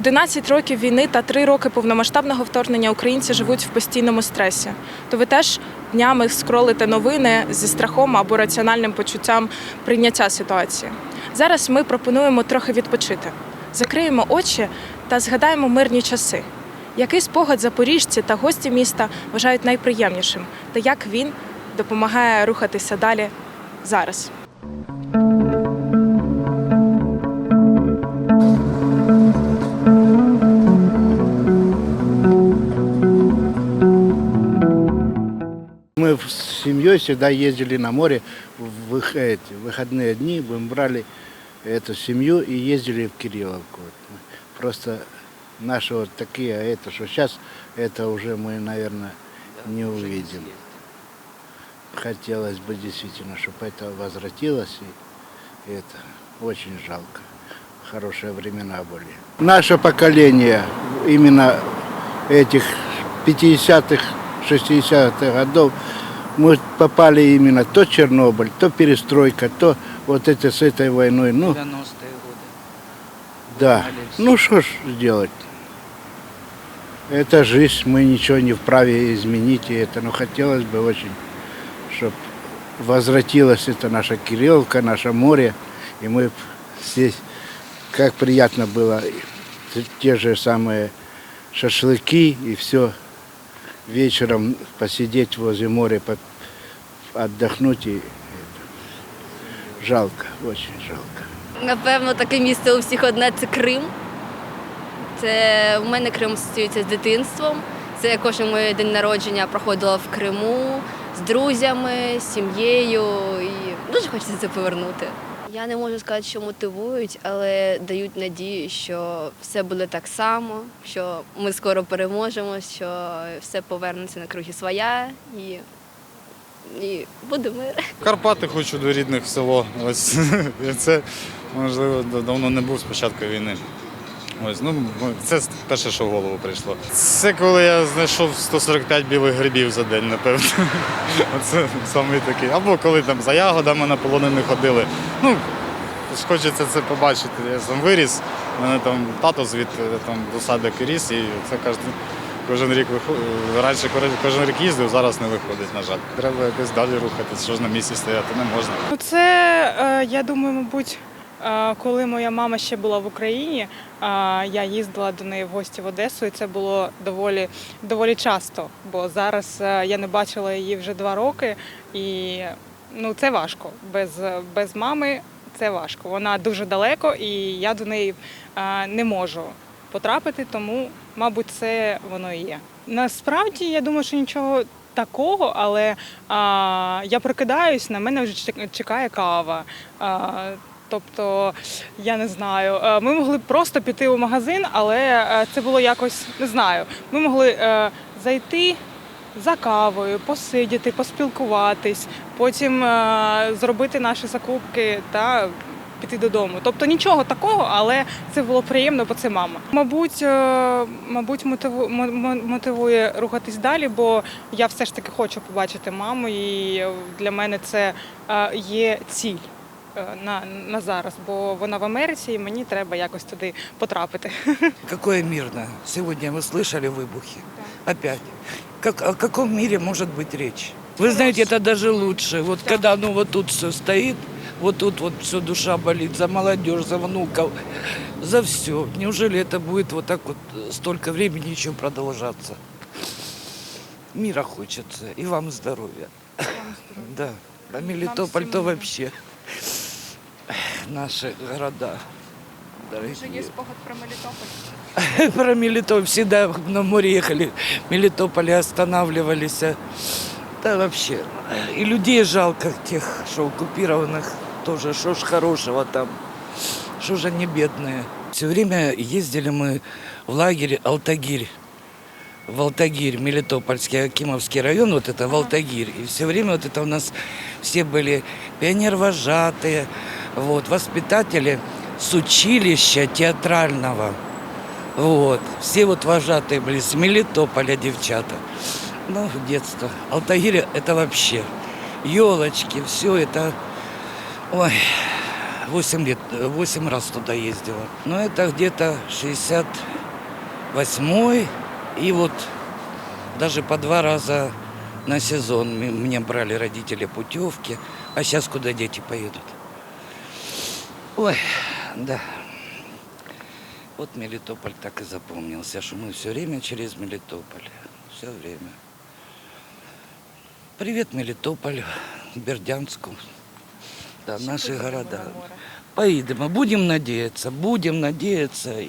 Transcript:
11 років війни та 3 роки повномасштабного вторгнення українці живуть в постійному стресі. То ви теж днями скролите новини зі страхом або раціональним почуттям прийняття ситуації. Зараз ми пропонуємо трохи відпочити. Закриємо очі та згадаємо мирні часи. Який спогад запоріжці та гості міста вважають найприємнішим, та як він допомагає рухатися далі зараз? С семьей всегда ездили на море в эти, выходные дни. Мы брали эту семью и ездили в Кирилловку. Просто наши вот такие, а это, что сейчас, это уже мы, наверное, не увидим. Хотелось бы действительно, чтобы это возвратилось. И это очень жалко. Хорошие времена были. Наше поколение именно этих 50-х, 60-х годов мы попали именно то Чернобыль, то перестройка, то вот это с этой войной. Ну, 90-е годы. да. Ну, что ж сделать? Это жизнь, мы ничего не вправе изменить и это. Но хотелось бы очень, чтобы возвратилась это наша Кирилловка, наше море, и мы здесь, как приятно было, те же самые шашлыки и все, вечером посидеть возле моря, отдохнуть и жалко, очень жалко. Напевно, таке місце у всіх одне це Крим. Це у мене Крим асоціюється з дитинством. Це я кожен моє день народження проходила в Криму з друзями, з сім'єю. І дуже хочеться це повернути. Я не можу сказати, що мотивують, але дають надію, що все буде так само, що ми скоро переможемо, що все повернеться на круги своя і, і буде мир. Карпати хочу до рідних село. Ось це можливо давно не був з початку війни. Ось ну це перше, що в голову прийшло. Це коли я знайшов 145 білих грибів за день, напевно. Оце саме такий. Або коли там за ягодами на полонини ходили. Ну хочеться це побачити. Я сам виріс. Мене там тато звідти там до садок ріс, і це кожен, кожен рік виходить. Раніше кожен- рік їздив, зараз не виходить, на жаль. Треба якось далі рухатись, що ж на місці стояти не можна. Ну, це, е, я думаю, мабуть, е, коли моя мама ще була в Україні, я їздила до неї в гості в Одесу, і це було доволі, доволі часто, бо зараз е, я не бачила її вже два роки, і ну, це важко. Без, без мами це важко. Вона дуже далеко, і я до неї не можу потрапити, тому, мабуть, це воно і є. Насправді, я думаю, що нічого такого, але а, я прокидаюсь, на мене вже чекає кава. А, тобто, я не знаю. Е, Ми могли просто піти у магазин, але е, це було якось не знаю. Ми могли е, зайти. За кавою, посидіти, поспілкуватись, потім е, зробити наші закупки та піти додому. Тобто нічого такого, але це було приємно, бо це мама. Мабуть, е, мабуть, мотиву- мо- мо- мотивує рухатись далі, бо я все ж таки хочу побачити маму, і для мене це е, є ціль. е, На, на зараз, бо вона в Америці, і мені треба якось туди потрапити. Какое мирное. Сегодня вы слышали выбухи? Опять. Как, о каком мире может быть речь? Вы знаете, это даже лучше. Вот когда оно вот тут все стоит, вот тут вот все душа болит за молодежь, за внуков, за все. Неужели это будет вот так вот э, столько времени еще продолжаться? Мира хочется и вам здоровья. Да. А Мелитополь то вообще наши города. Дорогие. спогад про Мелітополь? Про Мелитополь всегда на море ехали, в Мелитополе останавливались. Да вообще. И людей жалко, тех, что оккупированных тоже. Что ж хорошего там? Что же они бедные? Все время ездили мы в лагерь Алтагирь. В Алтагирь, Мелитопольский, Акимовский район, вот это в Алтагирь. И все время вот это у нас все были пионер-вожатые, вот, воспитатели с училища театрального. Вот. Все вот вожатые были с Мелитополя девчата. Ну, детство. Алтагирь это вообще. Елочки, все это. Ой, 8 лет, 8 раз туда ездила. Но это где-то 68 и вот даже по два раза на сезон мне брали родители путевки. А сейчас куда дети поедут? Ой, да. Вот Мелитополь так и запомнился, что мы все время через Мелитополь. Все время. Привет, Мелитополь, Бердянску. Да, наші города. Поїдемо, будемо надіятися, будемо надіятися.